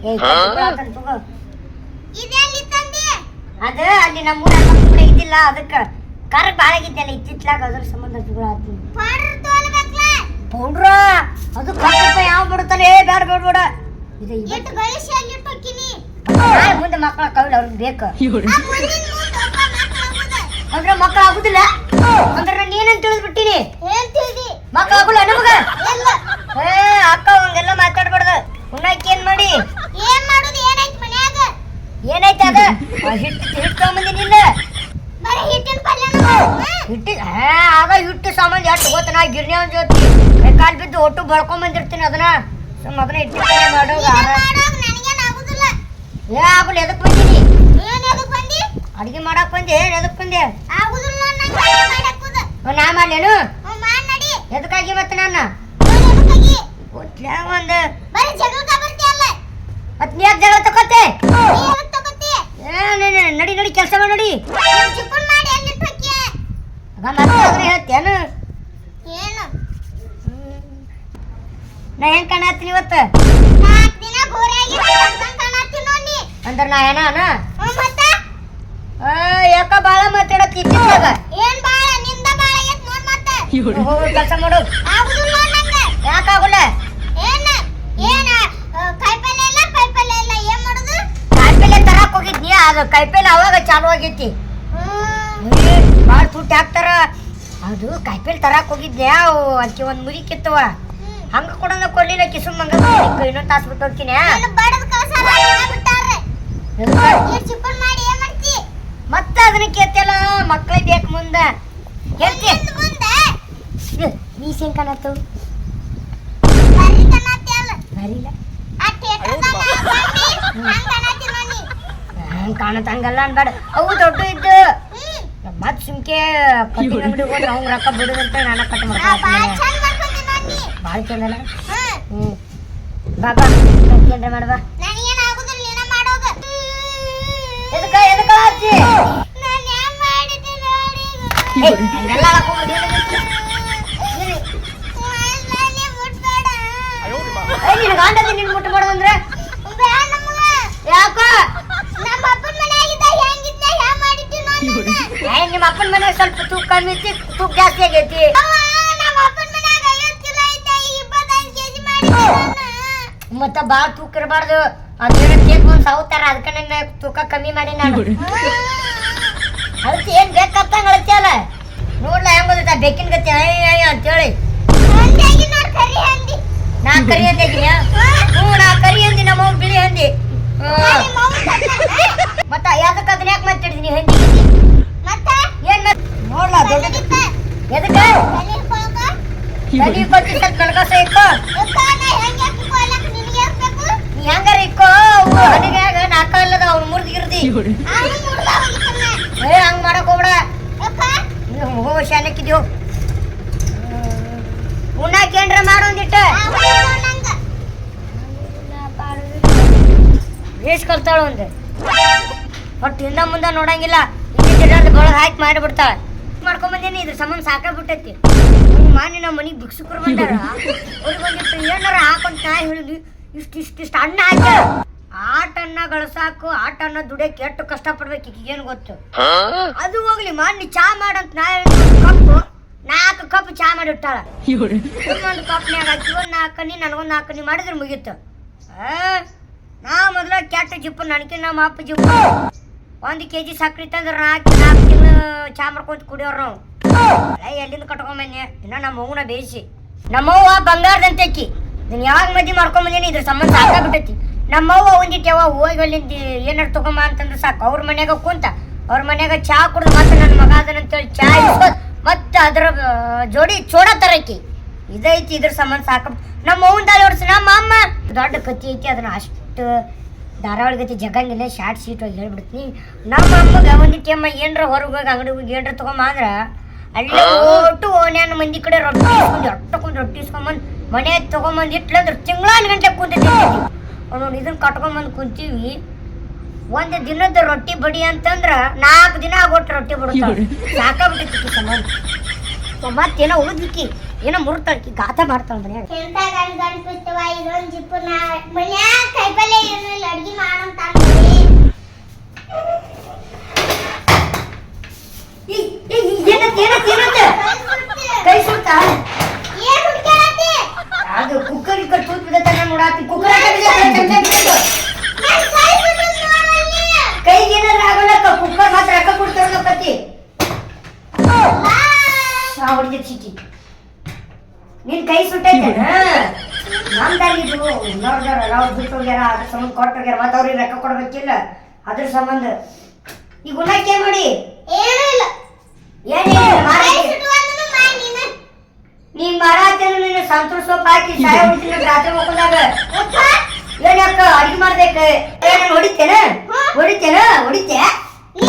ಏ ಇದೆಲ್ಲಿ ಅದ ಅಲ್ಲಿ ನಮ್ಮ ಊರ ಕೂಡ ಇದ್ದಿಲ್ಲ. ಅದಕ್ಕ ಕರ್ ಬಾಳ ಆಗಿದ್ನಲ್ಲ ಇತ್ತಿತ್ಲಾಗ ಅದ್ರ ಸಂಬಂಧ ತಗೊಳತ್ತೀನಿ ಪೌಡ್ರ ಅದು ಕತ್ತಪ್ಪ ಯಾವ ಬಿಡ್ತಾನೆ ಏ ಬೇಡ ಬೇಡ ಬೇಡ ಇದು ಮುಂದೆ ಮಕ್ಕಳ ಕವಿಲ್ ಅವ್ರಿಗೆ ಬೇಕು. ಅಂದ್ರೆ ಮಕ್ಕಳು ಆಗುದಿಲ್ಲ? ಅಂದ್ರೆ ನೀನಂತ ತಿಳಿದ್ಬಿಟ್ಟಿನಿ. ಮಕ್ಕಳು ಆಗುಲ್ಲ ನಮಗ? ಏ ಅಕ್ಕ ಅವಂಗೆಲ್ಲ ಮಾತಾಡ್ಬಾರ್ದು ಉಣ್ಣಾಕಿ ಏನ್ ಮಾಡಿ ಏನೈತೆ ಅದ? ಆ ಹಿಟ್ಟು ಹಿಟ್ಟು ತಗೊಂಬಂದಿನಿಲ್ಲ ಹಿಟ್ಟು ಹಾ ಆಗ ಹಿಟ್ಟು ಸಾಮಾನು ಎಷ್ಟು ಗೊತ್ತ? ನಾ ಗಿರ್ನಿ ಒಂದ್ ಜೊತೆ. ಕಾಲ್ ಬಿದ್ದು ಒಟ್ಟು ಬಳ್ಕೊಂಡ್ ಬಂದಿರ್ತೀನಿ ಅದನ್ನ ಸುಮ್ಮ ಅದನ್ನ ಇಟ್ಟು ಮಾಡೋಗ ಏ ಆಗುಲ್ಲ ಎದಕ್ ಬಂದಿ? ಅಡಿಗೆ ಮಾಡಕ್ ಬಂದೆ ಏನ್ ಎದಕ್ ಬಂದೆ? ನಾ ಮಾಡ್ಲೇನು? ಎದಕ್ಕಾಗಿ ಮತ್ತೆ ಜಗಳಕ್ಕೆ ಒಂದ್ ಮತ್ ನೀ ಯಾಕೆ ಜಗಳ ತಕೋತೆ? ನಡಿ ನಡಿ ಕೆಲಸ ಮಾಡಿ ನಡಿ. ಅದನ್ನ ಹೇಳ್ತೇನು ಏನು? ನಾ ಹೆಂಗ್ ಕಾಣತ್ತೀನಿ ಇವತ್ತು? ನಾಲ್ಕು ದಿನ ಗೋರಿಯಾಗಿ ಕಾಣತ್ತೀನಿ ನೋಡಿ. ಅಂದ್ರೆ ನಾ ಏನ ಅನ? ಮತ್ತ? ಯಾಕ ಬಾಳ ಇದ್ದಿದ್ದಾಗ ಏನ್ ಬಾಳ? ನಿಂದ ಬಾಳ ಆಗೈತ್ ನೋಡ್ ಮತ್ತ. ಹೋಗಿ ಕೆಲಸ ಮಾಡು. ಆಗುದಿಲ್ಲ ನಂಗ. ಯಾಕಾಗುಲ್ಲ ಕಾಯಿಪಲ್ಲೆ ಇಲ್ಲ ಕಾಯಿಪಲ್ಲೆ ಇಲ್ಲ. ಏನ್ ಮಾಡುದು? ಕಾಯಿಪಲ್ಲೆ ತರಾಕ್ ಹೋಗಿದ್ನಿ ಅದು ಕಾಯಿಪಲ್ಲೆ ಅವಾಗ ಚಾಲು ಆಗೈತಿ ಭಾಳ ತುಟ್ಟಿ ಹಾಕ್ತಾರ ಅದು ಕಾಯಿಪಲ್ಲೆ ತರಾಕ್ ಹೋಗಿದ್ದೆ ಅವು ಅದಕ್ಕೆ ಒಂದ್ ಮುರಿ ಕಿತ್ತವ. ಹಂಗ ಕೂಡ ಕೊಡ್ಲಿಲ್ಲ ಕಿಸು ಮಂಗ ಇನ್ನೊಂದ್ ತಾಸ್ ಬಿಟ್ಟು ಹೋಗ್ತೀನಿ ಮತ್ತೆ ಅದನ್ನ ಮಕ್ಳಿಗೆ ಬೇಕು ಮುಂದ. ಹೇಳ್ತಿ ನೀ ಸೇನ್ ಕಾಣತ್ತು ಬರಿಲ್ಲ ಬಂದಿ ಹಂಗ ಕಾಣತ್ತಿ ನೋಡಿ ಹಂಗ ಕಾಣತ್ ಹಂಗಲ್ಲ ಅನ್ಬೇಡ ಅವು ದೊಡ್ಡ ಇದ್ದು ಹ್ಮ್ ಮತ್ ಸುಮ್ಕೆ ಕಟ್ಟಿಂಗ್ ಅಂಗಡಿ ಹೋದ್ರೆ ಅವ್ನ್ ರೊಕ್ಕ ಬಿಡುದಂತ ನಾನು ಕಟ್ ನಾ ಬಾಳ ಮಾಡ್ತೀನಿ ಚಂದ ಮಾಡ್ಕೊಂಡಿ ನೋಡಿ ಭಾಳ ಚಂದಲ್ಲ ಹ್ಮ್ ಹ್ಮ್ ಬಾಬಾ ಏನ್ರ ಮಾಡ್ಬಾ ನನಗೇನ್ ಆಗುದಿಲ್ಲ ನೀನ ಮಾಡೋಗ ಎದಕ್ಕ ಎದಕ್ಕ ಹಚ್ಚಿ ನಾನು ಏನ್ ಮಾಡಿದ್ದೆ ನೋಡಿ ಏಯ್, ಹಂಗೆಲ್ಲ ಹೇಳಕ್ ಹೋಗ್ಬೇಡಿ, ಏನಾಗೈತಿ? ನಾನೇ ಮುಟ್ಬೇಡ ಏಯ್, ನಿನ್ ಗಂಡದ ನಿನ್ ಮುಟ್ಟು ಮಾಡೋದಂದ್ರೆ ಬೇಡ ನಮ್ಮವ್ವ. ಯಾಕ? ನಮ್ಮ ಅಪ್ಪನ ಮನ್ಯಾಗಿದ್ದ ಹೆಂಗಿದ್ದೆ ಹೆಂಗ್ ಮಾಡಿದ್ದೆ ನೋಡಿ ಏ ನಿಮ್ಮ ಅಪ್ಪನ ಮನೆ ಸ್ವಲ್ಪ ತೂಕ ಕಮ್ಮಿ ಇತ್ತು ತೂಕ ಜಾಸ್ತಿ ಆಗೈತಿ. ಮತ್ತ ಬಾಳ ತೂಕ ಇರಬಾರ್ದು. ಅದ್ರ ಕೇಕ್ ಒಂದ್ ಸಾವುತಾರ ಅದಕ್ಕೆ ನನ್ನ ತೂಕ ಕಮ್ಮಿ ಮಾಡಿ ನಾನು. ಅದಕ್ಕೆ ಏನ್ ಬೇಕಂತ ಅಳತಿ ಅಲ್ಲ? ನೋಡ್ಲ ಹೆಂಗ ಗೊತ್ತ ಬೇಕಿನ ಗತಿ ಅಯ್ಯ ಹೇಳಿ ಅಂತೇಳಿ. ನಾ ಕರಿ ಅಂದಿದ್ಯಾ ಹ್ಞೂ ನಾ ಕರಿ ಅಂದಿ ನಮ್ಮ ಬಿಳಿ ಹಂದಿ. ಮತ್ತ ಯಾವ್ದಕ್ಕ ಅದನ್ನ ಯಾಕೆ ಮಾತಾಡಿದೀನಿ ಹಂದಿ ಮತ್ತೆ? ಏನ್ ನೋಡ್ಲ ಕಲಿತ. ಎದಕ್ಕ? ಸ್ವಲ್ಪ ನನಗಸ ಇಕ್ಕೋ ನಾ ನಿನಗೆ ಬೇಕು? ನೀ ಹೆಂಗಾರ ಇಕ್ಕೋ ಅಲ್ಲದ ಅವ್ನು ಮುರಿದಿರ್ದಿ ಅವ್ನು ಮುರ್ದ ಹೋಗಿದ್ದಾನೆ. ಏ ಹಂಗ್ ಮಾಡಕ್ ಹೋಗ್ಬೇಡ. ಅಕ್ಕ, ಹೋಗೋ ಶಾನಕ್ಕಿದ್ಯೋ ಉಣ್ಣಾಕ ಏನ್ರ ಮಾಡು. ಬೇಸ್ ಕಲ್ತಾಳ ಒಂದು ಒಟ್ಟು ಹಿಂದ ಮುಂದೆ ನೋಡಂಗಿಲ್ಲ. ಗೊಳಗ್ ಹಾಕಿ ಮಾಡಿಬಿಡ್ತಾಳೆ ಮಾಡ್ಕೊಂಬಂದೇನಿ ಇದ್ರ ಸಂಬಂಧ ಸಾಕಾಗ್ಬಿಟ್ಟೈತಿ ಮಾನಿ ನಮ್ಮ ಮನಿಗೆ ಭಿಕ್ಷುಕರು ಬಂದಾರ ಅವ್ರಿಗೆ ಒಂದಿಟ್ಟು ಏನಾರ ಹಾಕೊಂಡು ನಾ ಹೇಳಿದ್ವಿ ಇಷ್ಟು ಇಷ್ಟು ಇಷ್ಟು ಅನ್ನ ಹಾಕ್ಯಾರ ಆಟ ಅನ್ನ ಗಳಸಾಕು ಆಟನ್ನ ದುಡಿಯಕ್ಕೆ ಎಷ್ಟು ಕಷ್ಟಪಡ್ಬೇಕು ಈಗ ಏನು ಗೊತ್ತು? ಅದು ಹೋಗ್ಲಿ ಮಾನಿ ಚಾ ಮಾಡಂತ ನಾ ಕಪ್ಪು ನಾಲ್ಕು ಕಪ್ ಚಾ ಮಾಡಿ ಇಟ್ಟಾಳ ಇನ್ನೊಂದು ಕಪ್ನ್ಯಾಗ ಹಾಕಿ ಒಂದು ನಾಲ್ಕನಿ ನನಗೊಂದು ನಾಲ್ಕನಿ ಮಾಡಿದ್ರೆ ಮುಗೀತು. ಆ, ನಾ ಮೊದಲ ಕೆಟ್ಟ ಜಿಪ್ಪು ನನಗೆ ನಮ್ಮ ಅಪ್ಪ ಜಿಪ್ಪು. ಒಂದು ಕೆ ಜಿ ಸಕ್ಕರೆ ತಂದ್ರೆ ನಾಲ್ಕು ನಾಲ್ಕು ತಿಂಗಳು ಚಾ ಮಾಡ್ಕೊಂತ ಕುಡಿಯೋರು ನಾವು. ಏ, ಎಲ್ಲಿಂದ ಕಟ್ಕೊಂಬನ್ನಿ ಇನ್ನ ನಮ್ಮ ಅವ್ವನ ಬೇಯಿಸಿ. ನಮ್ಮವ್ವ ಬಂಗಾರದಂತಕ್ಕಿ ಇದನ್ನ ಯಾವಾಗ ಮದಿ ಮಾಡ್ಕೊಂಬಂದಿನಿ ಇದ್ರ ಸಂಬಂಧ ಸಾಕಾಗ್ಬಿಟ್ಟೈತಿ. ನಮ್ಮವ್ವ ಒಂದಿಟ್ಟು ಯಾವ ಹೋಗಿ ಅಲ್ಲಿಂದ ಏನಾರು ತಗೊಂಬ ಅಂತಂದ್ರೆ ಸಾಕು. ಅವ್ರ ಮನ್ಯಾಗ ಕುಂತ ಅವ್ರ ಮನ್ಯಾಗ ಚಾ ಕುಡ್ದು ಮತ್ತೆ ನನ್ನ ಮಗ ಅದನ್ನಂತೇಳಿ ಚಾ ಇಸ್ಕೊಂಡ್ ಮತ್ತೆ ಅದ್ರ ಜೋಡಿ ಚೋಡ ತರಕಿ ಇದೈತಿ ಇದ್ರ ಸಂಬಂಧ ಸಾಕ ನಮ್ಮ ಅವ್ವನ್ ದಾಳಿ ಹೊಡ್ಸಿ ನಮ್ಮ ಅಮ್ಮ ದೊಡ್ಡ ಕತ್ತಿ ಐತಿ ಅದನ್ನ ಅಷ್ಟು ಧಾರವಾಡ ಗತಿ ಜಗಂಗಿಲ್ಲ ಶಾರ್ಟ್ ಸೀಟ್ ಹೋಗಿ ಹೇಳ್ಬಿಡ್ತೀನಿ. ನಮ್ಮ ಅಮ್ಮಗ ಒಂದಿಟ್ಟು ಅಮ್ಮ ಏನರ ಹೊರಗೆ ಹೋಗಿ ಅಂಗಡಿ ಹೋಗಿ ಏನರ ತಗೊಂಬ ಅಂದ್ರ ಅಲ್ಲಿ ಒಟ್ಟು ಓನ್ಯಾನ ಮಂದಿ ಕಡೆ ರೊಟ್ಟಿ ಇಸ್ಕೊಂಡು ಅಟ್ಟಕೊಂಡ್ ರೊಟ್ಟಿ ಇಸ್ಕೊಂಬಂದು ಮನೆ ತೊಗೊಂಬಂದು ಇಟ್ಲಂದ್ರೆ ತಿಂಗಳ ಗಂಟೆ ಕುಂತಿದ್ವಿ. ನೋಡಿ ಇದನ್ನ ಕಟ್ಕೊಂಬಂದು ಕುಂತೀವಿ. ಒಂದು ದಿನದ ರೊಟ್ಟಿ ಬಡಿ ಅಂತಂದ್ರ ನಾಲ್ಕು ದಿನ ಆಗೋಟ್ ರೊಟ್ಟಿ ಬಿಡುತ್ತಾಳ ಸಾಕಾಗ್ಬಿಟ್ಟಿತ್ತು ಸಂಬಂಧ ಮತ್ತೇನೋ ಉಳಿದ್ಲಿಕ್ಕಿ ಏನೋ ಮುರ್ತಾಳ್ಕಿ ಗಾತ ಮಾಡ್ತಾಳ ಮನ್ಯಾಗ. ಎಂತ ಗಂಡ್ ಗಂಡ್ ಬಿತ್ತವ ಇದೊಂದ್ ಜಿಪ್ಪು ನಾ ಮನ್ಯಾಗ ಕೈಪಲ್ಲೆ ಇಲ್ಲ ಅಡ್ಗಿ ಮಾಡಂತ ಕೈ ಅದು ಕುಕ್ಕರ್ ತೂತ್ ಬಿಡತ್ತ ನೋಡಾತಿ. ಕುಕ್ಕರ್ ಕೈ ಬಿಟ್ಟು ನೋಡಲ್ಲಿ ಕೈಗೆ ಏನಾರ ಆಗೋಲ್ಲಕ್ಕ ಕುಕ್ಕರ್ ಮಾತ್ರ ರೊಕ್ಕ ಕೊಡ್ತಾರ ಪತಿ ಆ ಹೊಡಿದ ಚೀಟಿ ನಿನ್ ಕೈ ಸುಟ್ಟೈತೆ ನಮ್ದಾಗಿದ್ದು ನೋಡ್ದಾರ ಅವ್ರು ಬಿಟ್ಟು ಹೋಗ್ಯಾರ ಅದ್ರ ಸಂಬಂಧ ಕೊಟ್ಟು ಹೋಗ್ಯಾರ ಮತ್ತೆ ಅವ್ರಿಗೆ ರೊಕ್ಕ ಕೊಡ್ಬೇಕಿಲ್ಲ? ಅದ್ರ ಸಂಬಂಧ. ಈ ಗುಣಕ್ಕೆ ಏನ್ ಮಾಡಿ? ಏನೂ ಇಲ್ಲ. ಏನಿಲ್ಲ ನೀನ್? ಮಾರಾತೇನು ನೀನು ಸಂತೂರ್ ಹಾಕಿ ಸಾಯ ಹೊಡಿತೀನಿ ರಾತ್ರಿ ಮಕ್ಕಳಾಗ ಅಪ್ಪ ಏನ್ ಅಕ್ಕ ಅಡಿಗೆ ಏನ್ ಹೊಡಿತೇನ? ಹೊಡಿತೇನ? ಹೊಡಿತೆ? ನೀ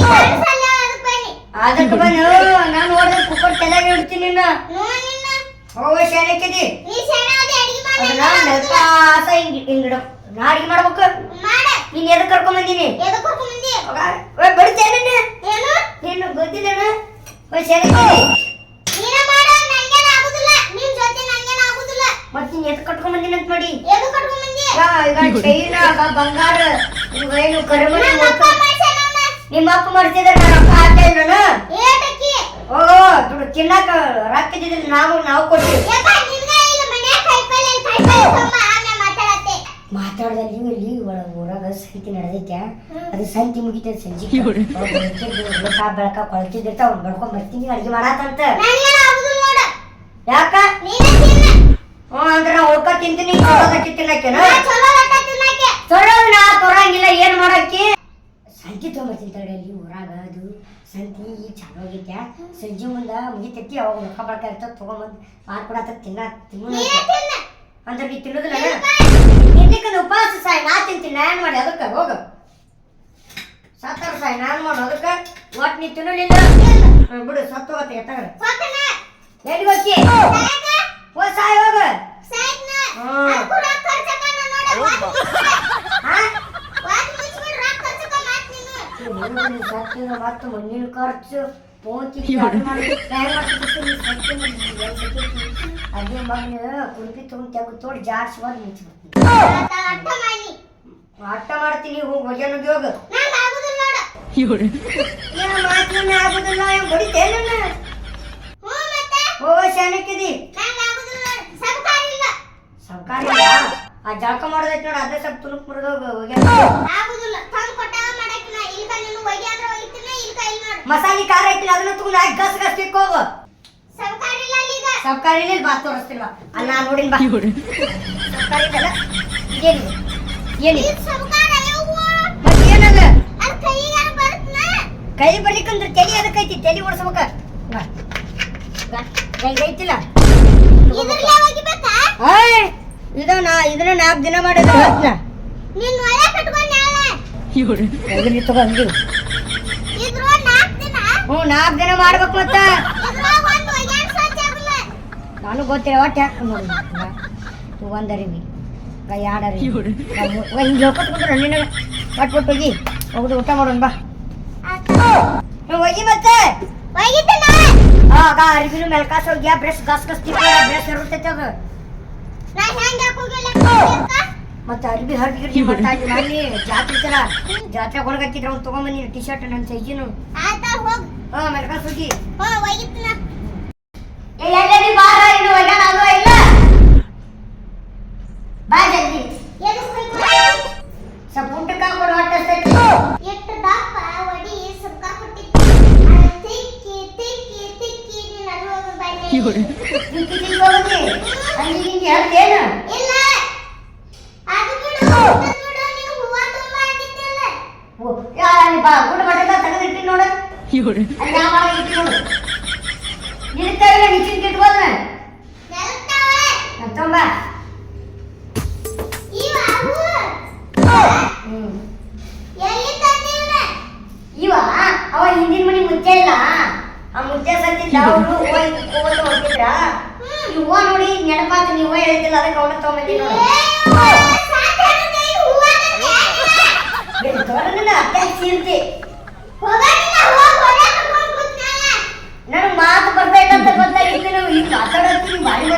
ಅದಕ್ಕೆ ಬನ್ನಿ. ಬಂದು ನಾನು ನೋಡಿದ್ರೆ ಕುಕ್ಕರ್ ಚೆನ್ನಾಗಿ ಇಡ್ತೀನಿ ನಿನ್ನ. ಹೋಗ ನೀ ಅಡ್ಗಿ ಅದನ್ನ ಮಾಡಿ ನೆಲ್ಕಾಸ ಹಿಂಗ್ ಹಿಂಗಿಡ ನಾ ಅಡಿಗೆ ಮಾಡ್ಬೇಕು. ಮಾಡ. ನೀನ್ ಎದಕ್ ಕರ್ಕೊಂಡ್ ಬಂದೀನಿ? ಬಡಿತೇನ ಏನು? ನೀನು ಹೋಯ್ ಶಾಣಕ್ಕಿದಿ ನೀನ ಮಾಡ ನನ್ಗೇನ ಆಗುದಿಲ್ಲ. ನಿನ್ ಜೊತೆ ನನ್ಗೇನ ಆಗುದಿಲ್ಲ. ಮತ್ ನೀನ್ ಎದಕ್ ಕಟ್ಕೊಂಡ್ ಬಂದೀನಿ ಅಂತ ಮಾಡಿ ಬಂಗಾರ. ಕರಿಮಣಿ ನಮ್ಮ ಅಪ್ಪ ಮುತ್ತು. ನಿಮ್ಮ ಅಪ್ಪ ಮಾಡ್ತಿದ್ರೆ ನಾನು ರೊಕ್ಕ ಹಾಕ್ತಾ ನಾನು ಓ ದುಡ್ಡು ತಿನ್ನಕ ರೊಕ್ಕ ಇದ್ದಿದ್ರೆ ನಾವು ನಾವು ಕೊಡ್ತೀವಿ ಯಪ್ಪ ನಿನ್ಗ ಈಗ ಮನ್ಯಾಗ ಕಾಯಿಪಲ್ಲೆ ಕಾಯಿಪಲ್ಲೆ ತುಂಬ ಆಮೇಲೆ ಮಾತಾಡತ್ತೆ ಮಾತಾಡ್ದಲ್ಲಿ ಇಲ್ಲಿ ಊರಾಗ ಸಂತಿ ನಡೆದೈತೆ. ಅದು ಸಂತಿ ಮುಗಿತೈತೆ ಸಂಜೆ. ಬೆಳಕ ಬೆಳಕ ಕೊಳ್ತಿದ್ದಿರ್ತ ಅವ್ನು ಬಡ್ಕೊಂಡ್ ಬರ್ತೀನಿ ಅಡ್ಗೆ ಮಾಡಾತಂತ ನನ್ಗೇನ ಆಗುದಿಲ್ಲ ನೋಡ. ಯಾಕ? ನೀನೇ ತಿನ್ನ. ಹ್ಞೂ ಅಂದ್ರೆ ನಾ ಉಳ್ಕ ತಿಂತೀನಿ ಚಲೋ ಗಟ್ಟಿ ತಿನ್ನಕೇನ ನಾ ಚಲೋ ತೊರಂಗಿಲ್ಲ ಏನ್ ಮಾಡಕ್ಕಿ? ಸಂತಿ ತೊಗೊಂಬರ್ತೀನಿ ತಡಿ ಅಲ್ಲಿ ಊರಾಗ ಅದು ಸಂತಿ ಈಗ ಚಾಲು ಆಗೈತೆ ಸಂಜೆ ಮುಂದ ಮುಗಿತೈತಿ ಅವಾಗ ರೊಕ್ಕ ಬಳಕ ಇರ್ತದ ತೊಗೊಂಬಂದ್ ಮಾಡ್ಕೊಡತ್ತ ತಿನ್ನ ತಿನ್ನು ನೀನೇ ತಿನ್ನ. ಅಂದ್ರೆ ನೀ ತಿನ್ನೋದಿಲ್ಲ ತಿನ್ಲಿಕ್ಕಂದ್ರೆ ಉಪವಾಸ ಸಾಯಿ ನಾ ತಿಂತೀನಿ ನಾ ಏನ್ ಮಾಡಿ ಅದಕ್ಕೆ ಹೋಗ ಸತ್ತಾರ ಸಾಯಿ ನಾನ್ ಮಾಡು ಅದಕ್ಕೆ ಒಟ್ ನೀ ತಿನ್ನಲಿಲ್ಲ ಬಿಡು ಸತ್ತು ಹೋಗತ್ತೆ ಎತ್ತಾಗ ಎಲ್ಲಿ ಹೋಗಿ ಸಾಯಕ ಹೋ ಸಾಯಿ ಹೋಗ ಸಾಯ್ನ ಹ್ಮ್. ಅದಕ್ಕೂ ರೊಕ್ಕ ಖರ್ಚಕ್ಕ ನೋಡ ವಾತ್ ಮುಚ್ಚಿಬಿಡ ಹಾ ವಾತ್ ಮುಚ್ಚಿಬಿಡ ರೊಕ್ಕ ಖರ್ಚಕ್ಕ ಮಾತ್ ನೀನು ಸತ್ತಿನ ಮತ್ತು ಮಣ್ಣಿನ ಖರ್ಚು ಪೋಂಚಿ ಅದು ಕುಡುಪಿ ತಗೊಂಡು ತೆಗೆದು ತೋಡಿ ಜಾಡ್ಸಿ ಬಂದು ಆಟ ಮಾಡ್ತೀನಿ ಹೋಗಿ ಹೋಗ್ಯಾನ ಮತ್ತೆ? ಓ ಶಾನಕ್ಕಿದಿ. ಸರ್ಕಾರಿ ಆ ಜಳಕ ಮಾಡೋದೈತಿ ನೋಡಿ ಅದೇ ಸ್ವಲ್ಪ ತುಣುಕ್ ಮುರಿದೋಗ ಹೋಗ್ಯಾನ ಮಸಾಲೆ ಖಾರ ಐತಿ ಅದನ್ನ ತಗೊಂಡು ಹಾಕಿ ಗಸ್ ಗಸ್ ತಿಕ್ಕೋಗ ಸಬ್ಕಾರಿ ಇಲ್ಲ ಇಲ್ಲಿ ಬಾ ತೋರಿಸ್ತಿಲ್ವ? ಬಾ ಅಲ್ಲ ನಾ ನೋಡಿನ ಬಾ ಸರ್ಕಾರಿ ಇದಲ್ಲ? ಇದೇನಿದೆ ಏನಿದೆ ಮತ್ತೆ ಏನದ? ಕೈ ಬರ್ಲಿಕ್ಕಂದ್ರೆ ತಲೆ ಅದಕ್ಕೈತಿ ತಲೆ ಓಡಿಸ್ಬೇಕ. ಐತಿಲ್ಲ. ಇದ್ರಲ್ಲೇ ಒಗಿಬೇಕಾ ಆಯ್ ಇದು ನಾ ಇದನ್ನ ನಾಲ್ಕು ದಿನ ನಿನ್ ಒಳ್ಳೆ ಕಟ್ಕೊಂಡ್ ತಗೊಂಡು ಹ್ಞೂ, ನಾಲ್ಕು ದಿನ ಮಾಡ್ಬೇಕು ಮತ್ತ. ನಾನು ಗೊತ್ತಿಲ್ಲ, ಒಟ್ಟು ಹಾಕೊಂಡು ನೋಡಿ ಒಂದು ಅರಿವಿ ಎರಡು ಅರಿವಿ ಹಿಂಗೆ ಹೇಳ್ಕೊಟ್ಬಿಟ್ರೆ ನಿನ್ನ ಒಟ್ಟು ಕೊಟ್ಟು ಹೋಗಿ ಹೋಗುದು ಊಟ ಮಾಡೋಣ ಬಾ. ಹ್ಞೂ, ಹೋಗಿ ಮತ್ತೆ. ಆಗ ಅರಿವಿನ ಮೆಲ್ಕಾಸ ಹೋಗಿ ಬ್ರಷ್ ಗಸ್ ಗಸ್ ತಿಕ್ಕ ಬ್ರಷ್ ಇರುತ್ತೈತೆ ಅದು ಮತ್ತೆ ಅರ್ಬಿ ಹರ್ಗಿ ಗಿರ್ಗಿ ಬರ್ತಾ ಇದ್ದೀನಿ ಜಾತ್ರೆ ತರ ಜಾತ್ರೆ ಹೊರಗತ್ತಿದ್ರೆ ಅವ್ನು ತೊಗೊಂಬಂದಿನಿ ಟಿ ಶರ್ಟ್ ನನ್ನ ಸೈಜಿನು ನಾ ಏ ಎಲ್ಲೆಲ್ಲಿ ಬಾರ ಇನ್ನು ಒಗ್ಯಾಣ ಅದು ಇಲ್ಲ? ಬಾ ಜಲ್ದಿ. ಸ್ವಲ್ಪ ಊಟಕ್ಕೆ ಹಾಕೊಂಡು ಹೊಟ್ಟಸ್ತೈತಿ ಎಷ್ಟು ದಪ್ಪ ಒಡಿ ಸುಕ್ಕ ಕೊಟ್ಟಿತ್ತು ಅದು ತಿಕ್ಕಿ ತಿಕ್ಕಿ ತಿಕ್ಕಿ ನೀನು ಅದು ಹೋಗಿ ಬನ್ನಿ ತಿಕ್ಕಿ ತಿಕ್ಕಿ ಹೋಗಿ. ಅಲ್ಲಿ ಹಿಂಗೆ ಹೇಳ್ತೇನು ಇಲ್ಲ. ಅದು ಬಿಡು ಅದು ಬಿಡು ನೀವು ಹೂವ ತುಂಬ ಹಾಕಿದ್ದಲ್ಲ ಓ, ಯಾ, ಬಾ ಇವ ಅವು. ಹಿಂದಿನ ಮನೆ ಮುಚ್ಚೆ ಇಲ್ಲ ಆ ಮುಚ್ಚೆ ಸತ್ತಿದ್ದ ಅವರು ಹೋಗಿ ಹೋಗಿದ್ರ ನೋಡಿ ನೀವು ಹೇಳ್ತಿಲ್ಲ ಅದಕ್ಕೆ ಅವನ ತಗೊಂಬಂದಿ ನೋಡಿ ಅವ್ವ, ಸಾಕಾಗುತ್ತೆ ಈ ಹೂವ ನನಗೆ. ತೋರನ ಅತ್ತೆ ಸೀರ್ತಿ ಹೋಗಣ್ಣ, ಹೋಗ್ ಹೊರಗೆ ಕರ್ಕೊಂಡ್ ಕೂತ್ನಾಳ. ನನಗೆ ಮಾತು ಬರ್ತೈತೆ ಅಂತ ಗೊತ್ತಾಗಿತ್ತು ನೀವು ಈಗ ಮಾತಾಡತ್ತೀನಿ ಬಾರಿ ಬಾರಿ ಮಾತಾಡ್ತೀವ ಏ ಚೆನ್ನಾಗಿದ್ದೀನಿ ನೀನೇ ಹೂವ. ನಾನು ತಗೊಂಡು ಏನು ಮಾಡಲ್ಲ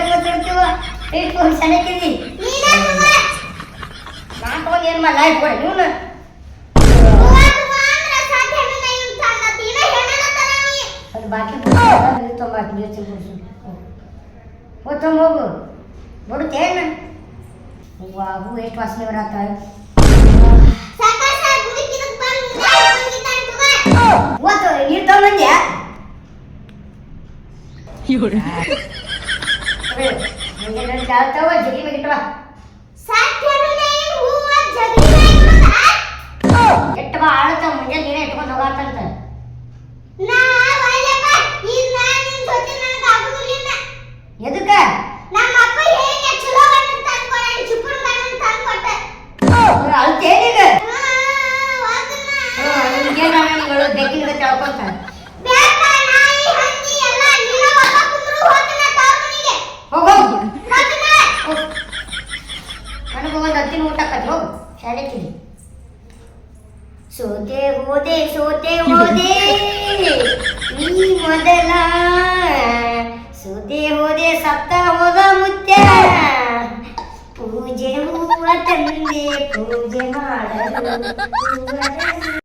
ಆಯ್ತು ಕೊಡಿ ನೀವು ಹೂವ, ಹೂವ ಅಂದ್ರ ಸಾಕಾಗುತ್ತೆ ಇವ್ನ್ ತನ್ನ ತೀರ ಹೆಣ್ಣನ ತರ ನೀ. ಅದು ಬಾಕಿ ತೊಂಬಾಕಿ ನೀರು ಚಿಂಪಡಿಸು ಹೋಗಿ. ತೊಂಬ ಹೋಗು. ಬಡುತ್ತೇನು ಹೂವು ಹೂ ಎಷ್ಟು ವಾಸನೆ ಬರತ್ತ? ಸಾಕಾಗ್ ಸಾಕ್, ಮುದುಕಿದಕ್ ಬಂದ್ ಮುದ್ದಾಡಿ ಬಂದಿದ್ದಾನ್ ತಗೋ. ಇವತ್ತು ನೀರು ಇಡುದಾ? ಎಟ್ಟವ ಆಳತ್ತ ಮುಂಜಾನೆ ನೀನೇ ಇಟ್ಕೊಂಡು ಹೋಗಾತಂತ ನಾ ಒಳ್ಳೆಪ್ಪ, ಈಗ ನಾ ನಿನ್ ಜೊತೆ ನನಗ್ ಆಗುದಿಲ್ಲ. ಎದಕ್ಕ ನಮ್ಮ ಅಪ್ಪ ಹೇಳಿದ ಚಲೋ ಗಂಡನ್ ತಂದ್ಕೊಡ ಚುಪ್ಪನ ಗಂಡನ್ ತಂದ್ಕೊಟ್ಟ ಅಳ್ತೇನೀಗ ಹಾ, ಹೋಗಣ್ಣ. ನಿಮ್ಗೆ ನಿಗಳು ಬೆಕ್ಕಿನ ತಿಳ್ಕೊಂತ ಬ್ಯಾಡ, ನಾಯಿ, ಹಂದಿ ಎಲ್ಲ ನೀನ ಒಬ್ಬ ಕುಂದ್ರು ಹೋಗಣ್ಣ ತವ್ರ್ ಮನೆಗೆ. ಹೋಗು ಹೋಗಣ್ಣ. ನನಗೆ ಒಂದು ಹತ್ತಿನ ಊಟ ಕತ್ ಹೋಗು ಶಾಲೆಗೆ ಸೋತೆ ಹೋದೆ ಸೋತೆ ಹೋದೆ. ನೀ ಮೊದಲ. ಸೋತೆ ಹೋದೆ ಸತ್ತ ಹೋದ ಮುತ್ಯ. ಪೂಜೆ ಹೂವ ತಂದೆ ಪೂಜೆ ಮಾಡಲು. ಹೂವ ತಂದೆ.